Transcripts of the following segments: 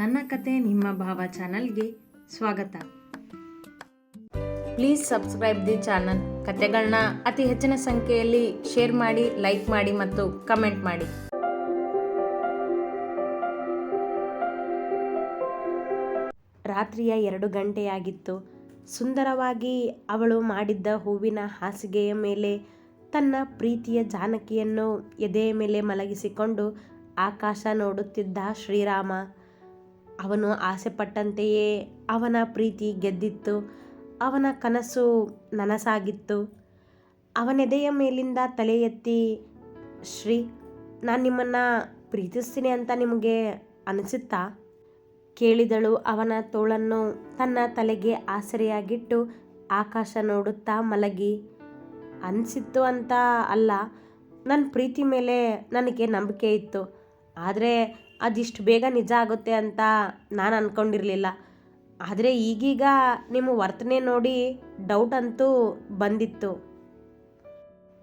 ನನ್ನ ಕತೆ ನಿಮ್ಮ ಭಾವ ಚಾನಲ್ಗೆ ಸ್ವಾಗತ. Please subscribe the channel. ಕತೆಗಳನ್ನ ಅತಿ ಹೆಚ್ಚಿನ ಸಂಖ್ಯೆಯಲ್ಲಿ ಶೇರ್ ಮಾಡಿ, ಲೈಕ್ ಮಾಡಿ ಮತ್ತು ಕಮೆಂಟ್ ಮಾಡಿ. ರಾತ್ರಿಯ ಎರಡು ಗಂಟೆಯಾಗಿತ್ತು. ಸುಂದರವಾಗಿ ಅವಳು ಮಾಡಿದ್ದ ಹೂವಿನ ಹಾಸಿಗೆಯ ಮೇಲೆ ತನ್ನ ಪ್ರೀತಿಯ ಜಾನಕಿಯನ್ನು ಎದೆಯ ಮೇಲೆ ಮಲಗಿಸಿಕೊಂಡು ಆಕಾಶ ನೋಡುತ್ತಿದ್ದ ಶ್ರೀರಾಮ. ಅವನು ಆಸೆಪಟ್ಟಂತೆಯೇ ಅವನ ಪ್ರೀತಿ ಗೆದ್ದಿತ್ತು, ಅವನ ಕನಸು ನನಸಾಗಿತ್ತು. ಅವನೆದೆಯ ಮೇಲಿಂದ ತಲೆ ಎತ್ತಿ, ಶ್ರೀ, ನಾನು ನಿಮ್ಮನ್ನು ಪ್ರೀತಿಸ್ತೀನಿ ಅಂತ ನಿಮಗೆ ಅನಿಸುತ್ತಾ? ಕೇಳಿದಳು ಅವನ ತೋಳನ್ನು ತನ್ನ ತಲೆಗೆ ಆಸರೆಯಾಗಿಟ್ಟು ಆಕಾಶ ನೋಡುತ್ತಾ ಮಲಗಿ, ಅನಿಸಿತ್ತು ಅಂತ ಅಲ್ಲ ನನ್ನ ಪ್ರೀತಿ ಮೇಲೆ ನನಗೆ ನಂಬಿಕೆ ಇತ್ತು. ಆದರೆ ಅದಿಷ್ಟು ಬೇಗ ನಿಜ ಆಗುತ್ತೆ ಅಂತ ನಾನು ಅಂದ್ಕೊಂಡಿರಲಿಲ್ಲ ಆದರೆ ಈಗೀಗ ನಿಮ್ಮ ವರ್ತನೆ ನೋಡಿ ಡೌಟ್ ಅಂತೂ ಬಂದಿತ್ತು.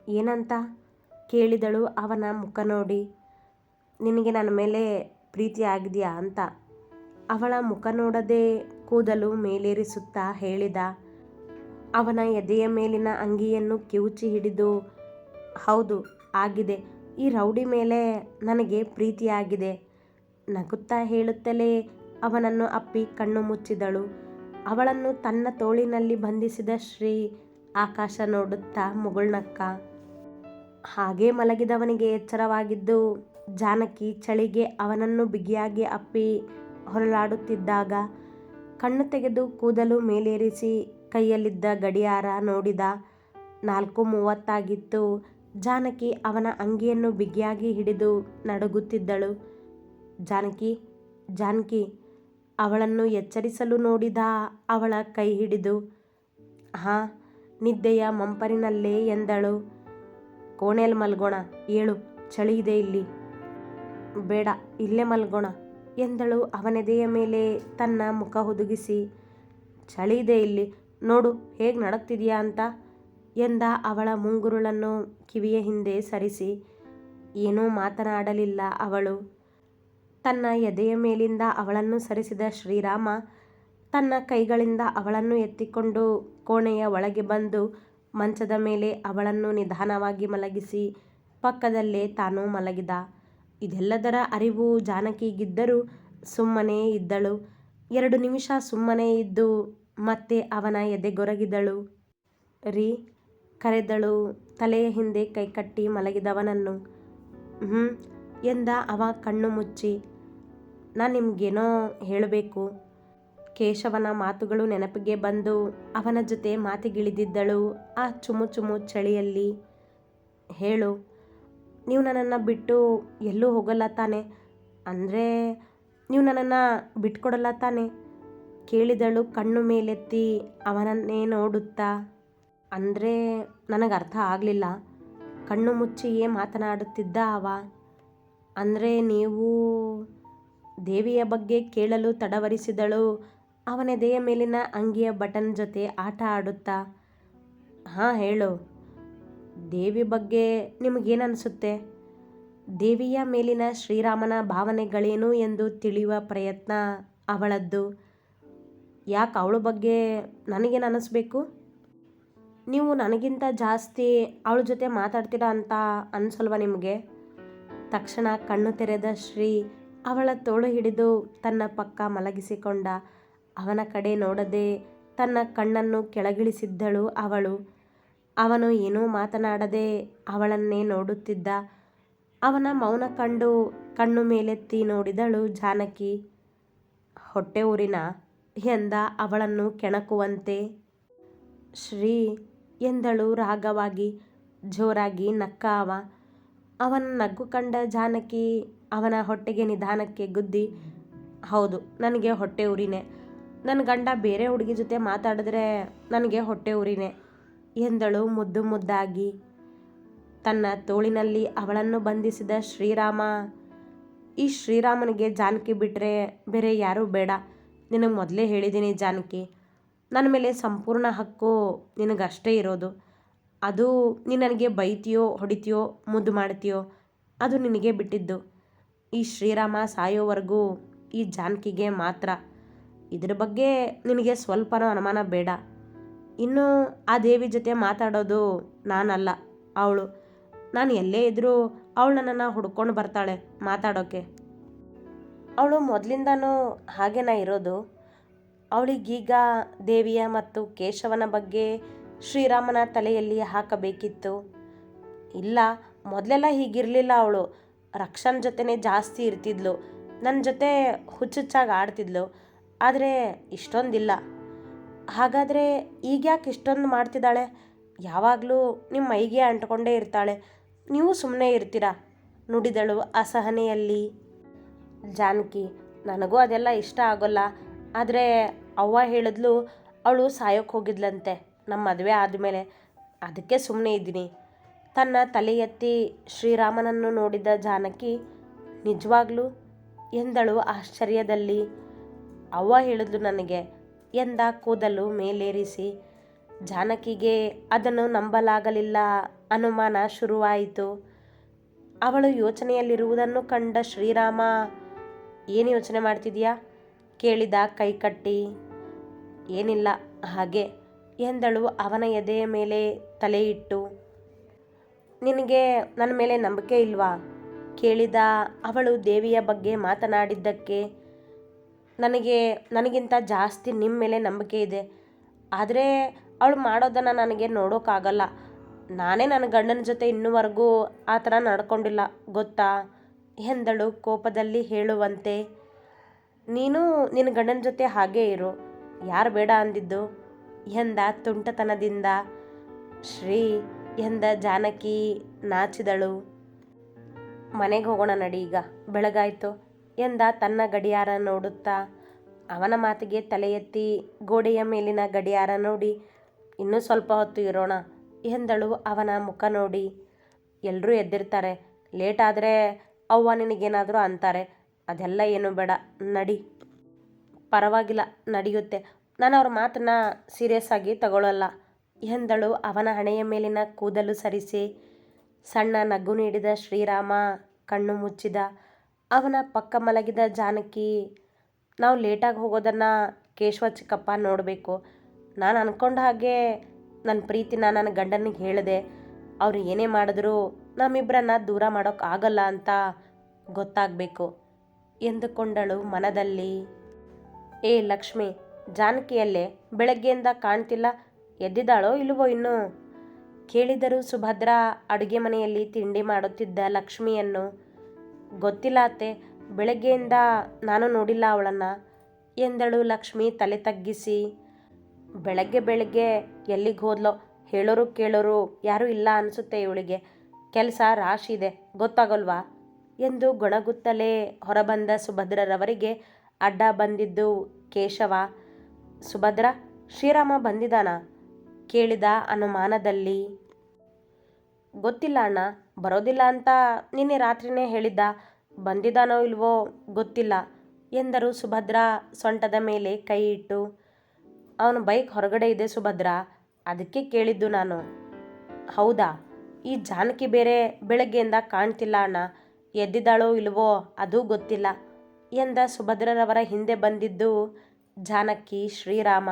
ಏನಂತ? ಕೇಳಿದಳು ಅವನ ಮುಖ ನೋಡಿ. ನಿನಗೆ ನನ್ನ ಮೇಲೆ ಪ್ರೀತಿ ಆಗಿದೆಯಾ ಅಂತ. ಅವಳ ಮುಖ ನೋಡದೆ ಕೂದಲು ಮೇಲೇರಿಸುತ್ತಾ ಹೇಳಿದ. ಅವನ ಎದೆಯ ಮೇಲಿನ ಅಂಗಿಯನ್ನು ಕಿವುಚಿ ಹಿಡಿದು, ಹೌದು, ಆಗಿದೆ. ಈ ರೌಡಿ ಮೇಲೆ ನನಗೆ ಪ್ರೀತಿಯಾಗಿದೆ. ನಗುತ್ತಾ ಹೇಳುತ್ತಲೇ ಅವನನ್ನು ಅಪ್ಪಿ ಕಣ್ಣು ಮುಚ್ಚಿದಳು. ಅವಳನ್ನು ತನ್ನ ತೋಳಿನಲ್ಲಿ ಬಂಧಿಸಿದ ಶ್ರೀ ಆಕಾಶ ನೋಡುತ್ತಾ ಮುಗುಳ್ನಕ್ಕ. ಹಾಗೆ ಮಲಗಿದವನಿಗೆ ಎಚ್ಚರವಾಗಿದ್ದು ಜಾನಕಿ ಚಳಿಗೆ ಅವನನ್ನು ಬಿಗಿಯಾಗಿ ಅಪ್ಪಿ ಹೊರಳಾಡುತ್ತಿದ್ದಾಗ ಕಣ್ಣು ತೆಗೆದು ಕೂದಲು ಮೇಲೇರಿಸಿ ಕೈಯಲ್ಲಿದ್ದ ಗಡಿಯಾರ ನೋಡಿದ ನಾಲ್ಕು ಮೂವತ್ತಾಗಿತ್ತು. ಜಾನಕಿ ಅವನ ಅಂಗಿಯನ್ನು ಬಿಗಿಯಾಗಿ ಹಿಡಿದು ನಡುಗುತ್ತಿದ್ದಳು. ಜಾನಕಿ ಜಾನಕಿ, ಅವಳನ್ನು ಎಚ್ಚರಿಸಲು ನೋಡಿದ ಅವಳ ಕೈ ಹಿಡಿದು, ಹಾ, ನಿದ್ದೆಯ ಮಂಪರಿನಲ್ಲೇ ಎಂದಳು. ಕೋಣೆಯಲ್ಲಿ ಮಲ್ಗೋಣ, ಏಳು, ಚಳಿ ಇದೆ ಇಲ್ಲಿ. ಬೇಡ, ಇಲ್ಲೇ ಮಲ್ಗೋಣ, ಎಂದಳು. ಅವನೆದೆಯ ಮೇಲೆ ತನ್ನ ಮುಖ ಹುದುಗಿಸಿ, ಚಳಿ ಇದೆ ಇಲ್ಲಿ, ನೋಡು, ಹೇಗೆ ನಡಕ್ತಿದೆಯಾ ಅಂತ ಎಂದ ಅವಳ ಮುಂಗುರುಳನ್ನು ಕಿವಿಯ ಹಿಂದೆ ಸರಿಸಿ. ಏನೂ ಮಾತನಾಡಲಿಲ್ಲ ಅವಳು. ತನ್ನ ಎದೆಯ ಮೇಲಿಂದ ಅವಳನ್ನು ಸರಿಸಿದ ಶ್ರೀರಾಮ ತನ್ನ ಕೈಗಳಿಂದ ಅವಳನ್ನು ಎತ್ತಿಕೊಂಡು ಕೋಣೆಯ ಒಳಗೆ ಬಂದು ಮಂಚದ ಮೇಲೆ ಅವಳನ್ನು ನಿಧಾನವಾಗಿ ಮಲಗಿಸಿ ಪಕ್ಕದಲ್ಲೇ ತಾನು ಮಲಗಿದ. ಇದೆಲ್ಲದರ ಅರಿವು ಜಾನಕಿಗಿದ್ದರೂ ಸುಮ್ಮನೆ ಇದ್ದಳು. ಎರಡು ನಿಮಿಷ ಸುಮ್ಮನೆ ಇದ್ದು ಮತ್ತೆ ಅವನ ಎದೆಗೊರಗಿದಳು. ರೀ, ಕರೆದಳು, ತಲೆಯ ಹಿಂದೆ ಕೈಕಟ್ಟಿ ಮಲಗಿದವನನ್ನು. ಹ್ಞೂ ಎಂದ ಅವ ಕಣ್ಣು ಮುಚ್ಚಿ. ನಾನು ನಿಮಗೇನೋ ಹೇಳಬೇಕು. ಕೇಶವನ ಮಾತುಗಳು ನೆನಪಿಗೆ ಬಂದು ಅವನ ಜೊತೆ ಮಾತಿಗಿಳಿದಿದ್ದಳು. ಆ ಚುಮು ಚುಮು ಚಳಿಯಲ್ಲಿ ಹೇಳು, ನೀವು ನನ್ನನ್ನು ಬಿಟ್ಟು ಎಲ್ಲೂ ಹೋಗಲ್ಲ ತಾನೆ? ಅಂದರೆ, ನೀವು ನನ್ನನ್ನು ಬಿಟ್ಕೊಡಲ್ಲ ತಾನೆ? ಕೇಳಿದಳು ಕಣ್ಣು ಮೇಲೆತ್ತಿ ಅವನನ್ನೇ ನೋಡುತ್ತಾ. ಅಂದರೆ, ನನಗೆ ಅರ್ಥ ಆಗಲಿಲ್ಲ. ಕಣ್ಣು ಮುಚ್ಚಿಯೇ ಮಾತನಾಡುತ್ತಿದ್ದ ಅವ. ಅಂದರೆ, ನೀವು ದೇವಿಯ ಬಗ್ಗೆ ಕೇಳಲು ತಡವರಿಸಿದಳು. ಅವನೆದೆಯ ಮೇಲಿನ ಅಂಗಿಯ ಬಟನ್ ಜೊತೆ ಆಟ ಆಡುತ್ತಾ, ಹಾಂ, ಹೇಳು. ದೇವಿ ಬಗ್ಗೆ ನಿಮಗೇನು ಅನಿಸುತ್ತೆ ದೇವಿಯ ಮೇಲಿನ ಶ್ರೀರಾಮನ ಭಾವನೆಗಳೇನು ಎಂದು ತಿಳಿಯುವ ಪ್ರಯತ್ನ ಅವಳದ್ದು. ಯಾಕೆ ಅವಳ ಬಗ್ಗೆ ನನಗೇನು ಅನ್ನಿಸ್ಬೇಕು ನೀವು ನನಗಿಂತ ಜಾಸ್ತಿ ಅವಳ ಜೊತೆ ಮಾತಾಡ್ತೀರಾ ಅಂತ ಅನಿಸಲ್ವ ನಿಮಗೆ? ತಕ್ಷಣ ಕಣ್ಣು ತೆರೆದ ಶ್ರೀ ಅವಳ ತೋಳು ಹಿಡಿದು ತನ್ನ ಪಕ್ಕ ಮಲಗಿಸಿಕೊಂಡ. ಅವನ ಕಡೆ ನೋಡದೆ ತನ್ನ ಕಣ್ಣನ್ನು ಕೆಳಗಿಳಿಸಿದ್ದಳು ಅವಳು. ಅವನು ಏನೂ ಮಾತನಾಡದೆ ಅವಳನ್ನೇ ನೋಡುತ್ತಿದ್ದ. ಅವನ ಮೌನ ಕಂಡು ಕಣ್ಣು ಮೇಲೆತ್ತಿ ನೋಡಿದಳು ಜಾನಕಿ. ಹೊಟ್ಟೆ ಊರಿನ ಎಂದ ಅವಳನ್ನು ಕೆಣಕುವಂತೆ. ಶ್ರೀ ಎಂದಳು ರಾಗವಾಗಿ, ಜೋರಾಗಿ ನಕ್ಕ ಅವ. ಅವನ ನಗ್ಗು ಕಂಡ ಜಾನಕಿ ಅವನ ಹೊಟ್ಟೆಗೆ ನಿಧಾನಕ್ಕೆ ಗುದ್ದಿ, ಹೌದು, ನನಗೆ ಹೊಟ್ಟೆ ಉರಿನೇ ನನ್ನ ಗಂಡ ಬೇರೆ ಹುಡುಗಿ ಜೊತೆ ಮಾತಾಡಿದ್ರೆ ನನಗೆ ಹೊಟ್ಟೆ ಉರಿನೇ ಎಂದಳು ಮುದ್ದು ಮುದ್ದಾಗಿ. ತನ್ನ ತೋಳಿನಲ್ಲಿ ಅವಳನ್ನು ಬಂಧಿಸಿದ ಶ್ರೀರಾಮ, ಈ ಶ್ರೀರಾಮನಿಗೆ ಜಾನಕಿ ಬಿಟ್ಟರೆ ಬೇರೆ ಯಾರೂ ಬೇಡ. ನಿನಗೆ ಮೊದಲೇ ಹೇಳಿದ್ದೀನಿ ಜಾನಕಿ. ನನ್ನ ಮೇಲೆ ಸಂಪೂರ್ಣ ಹಕ್ಕು ನಿನಗಷ್ಟೇ ಇರೋದು. ಅದು ನೀನು ನನಗೆ ಬೈತೀಯೋ ಹೊಡಿತೀಯೋ ಮುದ್ದು ಮಾಡ್ತೀಯೋ, ಅದು ನಿನಗೆ ಬಿಟ್ಟಿದ್ದು. ಈ ಶ್ರೀರಾಮ ಸಾಯೋವರೆಗೂ ಈ ಜಾನಕಿಗೆ ಮಾತ್ರ. ಇದ್ರ ಬಗ್ಗೆ ನಿನಗೆ ಸ್ವಲ್ಪನೂ ಅನುಮಾನ ಬೇಡ. ಇನ್ನು ಆ ದೇವಿ ಜೊತೆ ಮಾತಾಡೋದು ನಾನಲ್ಲ, ಅವಳು. ನಾನು ಎಲ್ಲೇ ಇದ್ದರೂ ಅವಳು ನನ್ನನ್ನು ಹುಡ್ಕೊಂಡು ಬರ್ತಾಳೆ ಮಾತಾಡೋಕ್ಕೆ ಅವಳು ಮೊದಲಿಂದನೂ ಹಾಗೇನ ಇರೋದು. ಅವಳಿಗೀಗ ದೇವಿಯ ಮತ್ತು ಕೇಶವನ ಬಗ್ಗೆ ಶ್ರೀರಾಮನ ತಲೆಯಲ್ಲಿ ಹಾಕಬೇಕಿತ್ತು. ಇಲ್ಲ, ಮೊದಲೆಲ್ಲ ಹೀಗಿರಲಿಲ್ಲ ಅವಳು. ರಕ್ಷನ್ ಜೊತೆನೇ ಜಾಸ್ತಿ ಇರ್ತಿದ್ಲು. ನನ್ನ ಜೊತೆ ಹುಚ್ಚುಚ್ಚಾಗಿ ಆಡ್ತಿದ್ಲು. ಆದರೆ ಇಷ್ಟೊಂದಿಲ್ಲ. ಹಾಗಾದರೆ ಈಗ ಯಾಕೆ ಇಷ್ಟೊಂದು ಮಾಡ್ತಿದ್ದಾಳೆ? ಯಾವಾಗಲೂ ನಿಮ್ಮ ಮೈಗೆ ಅಂಟ್ಕೊಂಡೇ ಇರ್ತಾಳೆ. ನೀವು ಸುಮ್ಮನೆ ಇರ್ತೀರಾ? ನುಡಿದಳು ಅಸಹನೆಯಲ್ಲಿ. ಜಾನಕಿ, ನನಗೂ ಅದೆಲ್ಲ ಇಷ್ಟ ಆಗೋಲ್ಲ. ಆದರೆ ಅವ್ವ ಹೇಳಿದ್ಲು, ಅವಳು ಸಾಯೋಕ್ಕೆ ಹೋಗಿದ್ಲಂತೆ. ನಮ್ಮ ಮದುವೆ ಆದಮೇಲೆ. ಅದಕ್ಕೆ ಸುಮ್ಮನೆ ಇದ್ದೀನಿ. ತನ್ನ ತಲೆ ಎತ್ತಿ ಶ್ರೀರಾಮನನ್ನು ನೋಡಿದ ಜಾನಕಿ, ನಿಜವಾಗ್ಲೂ? ಎಂದಳು ಆಶ್ಚರ್ಯದಲ್ಲಿ. ಅವ್ವ ಹೇಳಿದ್ಲು ನನಗೆ, ಎಂದ ಕೂದಲು ಮೇಲೇರಿಸಿ. ಜಾನಕಿಗೆ ಅದನ್ನು ನಂಬಲಾಗಲಿಲ್ಲ, ಅನುಮಾನ ಶುರುವಾಯಿತು. ಅವಳು ಯೋಚನೆಯಲ್ಲಿರುವುದನ್ನು ಕಂಡ ಶ್ರೀರಾಮ, ಏನು ಯೋಚನೆ ಮಾಡ್ತಿದೆಯಾ? ಕೇಳಿದ ಕೈಕಟ್ಟಿ. ಏನಿಲ್ಲ, ಹಾಗೆ, ಎಂದಳು ಅವನ ಎದೆಯ ಮೇಲೆ ತಲೆ ಇಟ್ಟು ನಿನಗೆ ನನ್ನ ಮೇಲೆ ನಂಬಿಕೆ ಇಲ್ವಾ? ಕೇಳಿದ ಅವಳು ದೇವಿಯ ಬಗ್ಗೆ ಮಾತನಾಡಿದ್ದಕ್ಕೆ ನನಗೆ, ನನಗಿಂತ ಜಾಸ್ತಿ ನಿಮ್ಮ ಮೇಲೆ ನಂಬಿಕೆ ಇದೆ. ಆದರೆ ಅವಳು ಮಾಡೋದನ್ನು ನನಗೆ ನೋಡೋಕ್ಕಾಗಲ್ಲ ನಾನೇ ನನ್ನ ಗಂಡನ ಜೊತೆ ಇನ್ನೂವರೆಗೂ ಆ ಥರ ನಡ್ಕೊಂಡಿಲ್ಲ, ಗೊತ್ತಾ? ಎಂದಳು ಕೋಪದಲ್ಲಿ ಹೇಳುವಂತೆ. ನೀನು ನಿನ್ನ ಗಂಡನ ಜೊತೆ ಹಾಗೇ ಇರು, ಯಾರು ಬೇಡ ಅಂದಿದ್ದು? ಎಂದ ತುಂಟತನದಿಂದ. ಶ್ರೀ ಎಂದ ಜಾನಕಿ ನಾಚಿದಳು. ಮನೆಗೆ ಹೋಗೋಣ ನಡಿ ಈಗ, ಬೆಳಗಾಯಿತು ಎಂದ ತನ್ನ ಗಡಿಯಾರ ನೋಡುತ್ತಾ. ಅವನ ಮಾತಿಗೆ ತಲೆ ಎತ್ತಿ ಗೋಡೆಯ ಮೇಲಿನ ಗಡಿಯಾರ ನೋಡಿ, ಇನ್ನೂ ಸ್ವಲ್ಪ ಹೊತ್ತು ಇರೋಣ ಎಂದಳು ಅವನ ಮುಖ ನೋಡಿ. ಎಲ್ಲರೂ ಎದ್ದಿರ್ತಾರೆ, ಲೇಟ್ ಆದರೆ ಅವ್ವ ನಿನಗೇನಾದರೂ ಅಂತಾರೆ, ಅದೆಲ್ಲ ಏನು ಬೇಡ, ನಡಿ. ಪರವಾಗಿಲ್ಲ, ನಡೆಯುತ್ತೆ. ನಾನು ಅವ್ರ ಮಾತನ್ನ ಸೀರಿಯಸ್ ಆಗಿ ತಗೊಳ್ಳಲ್ಲ ಎಂದಳು. ಅವನ ಹಣೆಯ ಮೇಲಿನ ಕೂದಲು ಸರಿಸಿ ಸಣ್ಣ ನಗು ನೀಡಿದ ಶ್ರೀರಾಮ ಕಣ್ಣು ಮುಚ್ಚಿದ. ಅವನ ಪಕ್ಕ ಮಲಗಿದ ಜಾನಕಿ, ನಾವು ಲೇಟಾಗಿ ಹೋಗೋದನ್ನು ಕೇಶವ ಚಿಕ್ಕಪ್ಪ ನೋಡಬೇಕು. ನಾನು ಅಂದ್ಕೊಂಡ ಹಾಗೆ ನನ್ನ ಪ್ರೀತಿನ ನನ್ನ ಗಂಡನಿಗೆ ಹೇಳಿದೆ. ಅವರು ಏನೇ ಮಾಡಿದ್ರು ನಮ್ಮಿಬ್ಬರನ್ನ ದೂರ ಮಾಡೋಕೆ ಆಗಲ್ಲ ಅಂತ ಗೊತ್ತಾಗಬೇಕು ಎಂದುಕೊಂಡಳು ಮನದಲ್ಲಿ. ಏ ಲಕ್ಷ್ಮಿ, ಜಾನಕಿಯಲ್ಲೇ, ಬೆಳಗ್ಗೆಯಿಂದ ಕಾಣ್ತಿಲ್ಲ ಎದ್ದಿದ್ದಾಳೋ ಇಲ್ಲವೋ ಇನ್ನೂ? ಕೇಳಿದರು ಸುಭದ್ರ ಅಡುಗೆ ಮನೆಯಲ್ಲಿ ತಿಂಡಿ ಮಾಡುತ್ತಿದ್ದ ಲಕ್ಷ್ಮಿಯನ್ನು, ಗೊತ್ತಿಲ್ಲ ಅತ್ತೆ, ಬೆಳಗ್ಗೆಯಿಂದ ನಾನು ನೋಡಿಲ್ಲ ಅವಳನ್ನು, ಎಂದಳು ಲಕ್ಷ್ಮಿ ತಲೆ ತಗ್ಗಿಸಿ. ಬೆಳಗ್ಗೆ ಬೆಳಗ್ಗೆ ಎಲ್ಲಿಗೆ ಹೋದ್ಲೋ, ಹೇಳೋರು ಕೇಳೋರು ಯಾರೂ ಇಲ್ಲ ಅನಿಸುತ್ತೆ ಇವಳಿಗೆ. ಕೆಲಸ ರಾಶಿ ಇದೆ, ಗೊತ್ತಾಗಲ್ವಾ? ಎಂದು ಗೊಣಗುತ್ತಲೇ ಹೊರಬಂದ ಸುಭದ್ರರವರಿಗೆ ಅಡ್ಡ ಬಂದಿದ್ದು ಕೇಶವ. ಸುಭದ್ರ, ಶ್ರೀರಾಮ ಬಂದಿದ್ದಾನ? ಕೇಳಿದ ಅನುಮಾನದಲ್ಲಿ, ಗೊತ್ತಿಲ್ಲ ಅಣ್ಣ, ಬರೋದಿಲ್ಲ ಅಂತ ನಿನ್ನೆ ರಾತ್ರಿನೇ ಹೇಳಿದ್ದ. ಬಂದಿದ್ದಾನೋ ಇಲ್ವೋ ಗೊತ್ತಿಲ್ಲ, ಎಂದರು ಸುಭದ್ರ ಸೊಂಟದ ಮೇಲೆ ಕೈ ಇಟ್ಟು. ಅವನ ಬೈಕ್ ಹೊರಗಡೆ ಇದೆ ಸುಭದ್ರ, ಅದಕ್ಕೆ ಕೇಳಿದ್ದು ನಾನು. ಹೌದಾ? ಈ ಜಾನಕಿ ಬೇರೆ ಬೆಳಗ್ಗೆಯಿಂದ ಕಾಣ್ತಿಲ್ಲ ಅಣ್ಣ, ಎದ್ದಿದ್ದಾಳೋ ಇಲ್ವೋ ಅದೂ ಗೊತ್ತಿಲ್ಲ, ಎಂದ ಸುಭದ್ರರವರ ಹಿಂದೆ ಬಂದಿದ್ದು ಜಾನಕಿ ಶ್ರೀರಾಮ.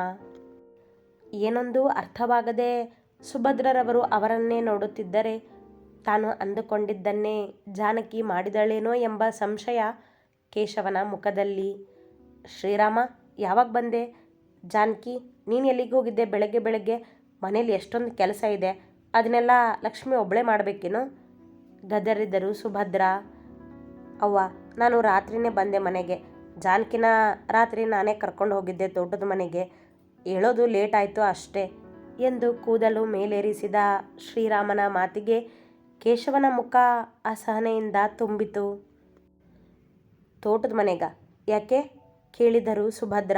ಏನೊಂದು ಅರ್ಥವಾಗದೆ ಸುಭದ್ರರವರು ಅವರನ್ನೇ ನೋಡುತ್ತಿದ್ದರೆ ತಾನು ಅಂದುಕೊಂಡಿದ್ದನ್ನೇ ಜಾನಕಿ ಮಾಡಿದಳೇನೋ ಎಂಬ ಸಂಶಯ ಕೇಶವನ ಮುಖದಲ್ಲಿ. ಶ್ರೀರಾಮ, ಯಾವಾಗ ಬಂದೆ? ಜಾನಕಿ, ನೀನು ಎಲ್ಲಿಗೆ ಹೋಗಿದ್ದೆ? ಬೆಳಗ್ಗೆ ಬೆಳಗ್ಗೆ ಮನೇಲಿ ಎಷ್ಟೊಂದು ಕೆಲಸ ಇದೆ, ಅದನ್ನೆಲ್ಲ ಲಕ್ಷ್ಮಿ ಒಬ್ಬಳೇ ಮಾಡಬೇಕೇನು? ಗದರಿದರು ಸುಭದ್ರ. ಅವ್ವ, ನಾನು ರಾತ್ರಿನೇ ಬಂದೆ ಮನೆಗೆ. ಜಾನಕಿನ ರಾತ್ರಿ ನಾನೇ ಕರ್ಕೊಂಡು ಹೋಗಿದ್ದೆ ತೋಟದ ಮನೆಗೆ. ಹೇಳೋದು ಲೇಟ್ ಆಯಿತು ಅಷ್ಟೇ ಎಂದು ಕೂದಲು ಮೇಲೇರಿಸಿದ ಶ್ರೀರಾಮನ ಮಾತಿಗೆ ಕೇಶವನ ಮುಖ ಅಸಹನೆಯಿಂದ ತುಂಬಿತು. ತೋಟದ ಮನೆಗ? ಯಾಕೆ? ಕೇಳಿದರು ಸುಭದ್ರ,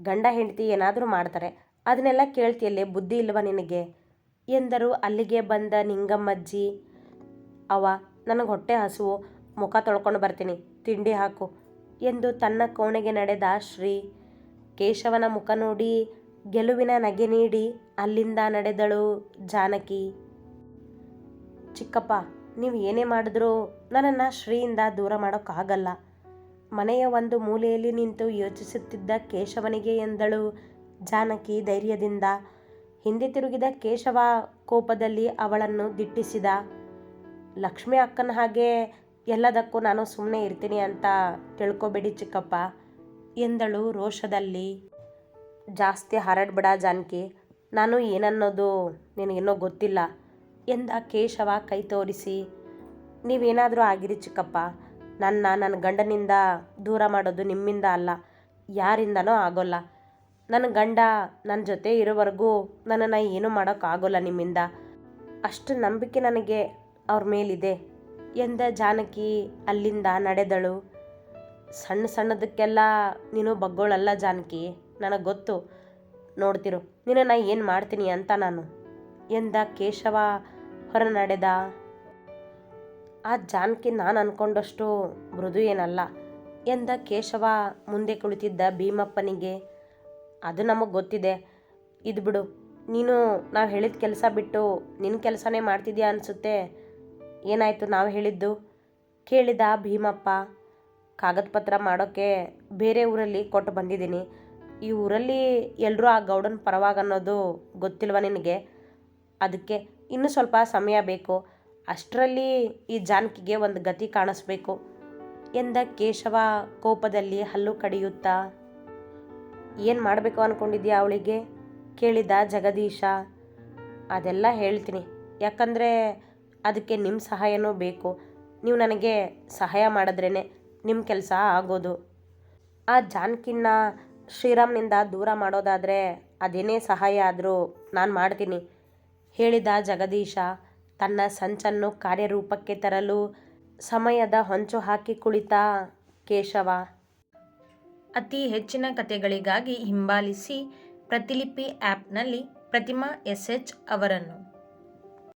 ಗಂಡ ಹೆಂಡತಿ ಏನಾದರೂ ಮಾಡ್ತಾರೆ, ಅದನ್ನೆಲ್ಲ ಕೇಳ್ತಿಯಲ್ಲೇ, ಬುದ್ಧಿ ಇಲ್ವ ನಿನಗೆ? ಎಂದರು ಅಲ್ಲಿಗೆ ಬಂದ ನಿಂಗಮ್ಮಜ್ಜಿ. ಅವ ನನಗೆ ಹೊಟ್ಟೆ ಹಸುವು, ಮುಖ ತೊಳ್ಕೊಂಡು ಬರ್ತೀನಿ, ತಿಂಡಿ ಹಾಕು ಎಂದು ತನ್ನ ಕೋಣೆಗೆ ನಡೆದ ಶ್ರೀ ಕೇಶವನ ಮುಖ ನೋಡಿ ಗೆಲುವಿನ ನಗೆ ನೀಡಿ ಅಲ್ಲಿಂದ ನಡೆದಳು ಜಾನಕಿ. ಚಿಕ್ಕಪ್ಪ, ನೀವು ಏನೇ ಮಾಡಿದ್ರೂ ನನ್ನನ್ನು ಶ್ರೀಯಿಂದ ದೂರ ಮಾಡೋಕ್ಕಾಗಲ್ಲ. ಮನೆಯ ಒಂದು ಮೂಲೆಯಲ್ಲಿ ನಿಂತು ಯೋಚಿಸುತ್ತಿದ್ದ ಕೇಶವನಿಗೆ ಎಂದಳು ಜಾನಕಿ ಧೈರ್ಯದಿಂದ. ಹಿಂದೆ ತಿರುಗಿದ ಕೇಶವ ಕೋಪದಲ್ಲಿ ಅವಳನ್ನು ದಿಟ್ಟಿಸಿದ. ಲಕ್ಷ್ಮಿ ಅಕ್ಕನ ಹಾಗೆ ಎಲ್ಲದಕ್ಕೂ ನಾನು ಸುಮ್ಮನೆ ಇರ್ತೀನಿ ಅಂತ ತಿಳ್ಕೊಬೇಡಿ ಚಿಕ್ಕಪ್ಪ. ಎಂದಳು ರೋಷದಲ್ಲಿ. ಜಾಸ್ತಿ ಹಾರಾಡ್ಬೇಡ ಜಾನಕಿ, ನಾನು ಏನನ್ನೋದು ನಿನಗಿನ್ನೂ ಗೊತ್ತಿಲ್ಲ ಎಂದ ಕೇಶವ ಕೈ ತೋರಿಸಿ. ನೀವೇನಾದರೂ ಆಗಿರಿ ಚಿಕ್ಕಪ್ಪ, ನನ್ನ ನನ್ನ ಗಂಡನಿಂದ ದೂರ ಮಾಡೋದು ನಿಮ್ಮಿಂದ ಅಲ್ಲ, ಯಾರಿಂದನೂ ಆಗೋಲ್ಲ. ನನ್ನ ಗಂಡ ನನ್ನ ಜೊತೆ ಇರೋವರೆಗೂ ನನ್ನನ್ನು ಏನೂ ಮಾಡೋಕ್ಕಾಗೋಲ್ಲ ನಿಮ್ಮಿಂದ. ಅಷ್ಟು ನಂಬಿಕೆ ನನಗೆ ಅವ್ರ ಮೇಲಿದೆ ಎಂದ ಜಾನಕಿ ಅಲ್ಲಿಂದ ನಡೆದಳು. ಸಣ್ಣ ಸಣ್ಣದಕ್ಕೆಲ್ಲ ನೀನು ಬಗ್ಗೋಳಲ್ಲ ಜಾನಕಿ, ನನಗೆ ಗೊತ್ತು. ನೋಡ್ತಿರು ನಿನ್ನನ್ನು ಏನು ಮಾಡ್ತೀನಿ ಅಂತ ನಾನು. ಎಂದ ಕೇಶವ ಹೊರ ನಡೆದ. ಆ ಜಾನಕಿ ನಾನು ಅಂದ್ಕೊಂಡಷ್ಟು ಮೃದು ಏನಲ್ಲ. ಎಂದ ಕೇಶವ ಮುಂದೆ ಕುಳಿತಿದ್ದ ಭೀಮಪ್ಪನಿಗೆ, ಅದು ನಮಗೆ ಗೊತ್ತಿದೆ. ಇದು ಬಿಡು, ನೀನು ನಾವು ಹೇಳಿದ ಕೆಲಸ ಬಿಟ್ಟು ನಿನ್ನ ಕೆಲಸನೇ ಮಾಡ್ತಿದ್ಯಾ ಅನಿಸುತ್ತೆ. ಏನಾಯಿತು ನಾವು ಹೇಳಿದ್ದು? ಕೇಳಿದ ಭೀಮಪ್ಪ. ಕಾಗದ ಪತ್ರ ಮಾಡೋಕ್ಕೆ ಬೇರೆ ಊರಲ್ಲಿ ಕೊಟ್ಟು ಬಂದಿದ್ದೀನಿ. ಈ ಊರಲ್ಲಿ ಎಲ್ಲರೂ ಆ ಗೌಡನ ಪರವಾಗಿ ಅನ್ನೋದು ಗೊತ್ತಿಲ್ವ ನಿನಗೆ? ಅದಕ್ಕೆ ಇನ್ನೂ ಸ್ವಲ್ಪ ಸಮಯ ಬೇಕು. ಅಷ್ಟರಲ್ಲಿ ಈ ಜಾನಕಿಗೆ ಒಂದು ಗತಿ ಕಾಣಿಸ್ಬೇಕು. ಎಂದ ಕೇಶವ ಕೋಪದಲ್ಲಿ ಹಲ್ಲು ಕಡಿಯುತ್ತಾ, ಏನು ಮಾಡಬೇಕು ಅಂದ್ಕೊಂಡಿದ್ಯಾ ಅವಳಿಗೆ? ಕೇಳಿದ ಜಗದೀಶ. ಅದೆಲ್ಲ ಹೇಳ್ತೀನಿ. ಯಾಕಂದರೆ ಅದಕ್ಕೆ ನಿಮ್ಮ ಸಹಾಯನೂ ಬೇಕು. ನೀವು ನನಗೆ ಸಹಾಯ ಮಾಡಿದ್ರೇ ನಿಮ್ಮ ಕೆಲಸ ಆಗೋದು. ಆ ಜಾನಕಿನ ಶ್ರೀರಾಮ್ನಿಂದ ದೂರ ಮಾಡೋದಾದರೆ ಅದೇನೇ ಸಹಾಯ ಆದರೂ ನಾನು ಮಾಡ್ತೀನಿ. ಹೇಳಿದ ಜಗದೀಶ ತನ್ನ ಸಂಚನ್ನು ಕಾರ್ಯರೂಪಕ್ಕೆ ತರಲು ಸಮಯದ ಹೊಂಚು ಹಾಕಿ ಕುಳಿತ ಕೇಶವ. ಅತಿ ಹೆಚ್ಚಿನ ಕಥೆಗಳಿಗಾಗಿ ಹಿಂಬಾಲಿಸಿ ಪ್ರತಿಲಿಪಿ ಆ್ಯಪ್ನಲ್ಲಿ ಪ್ರತಿಮಾ ಎಸ್ ಎಚ್ ಅವರನ್ನು.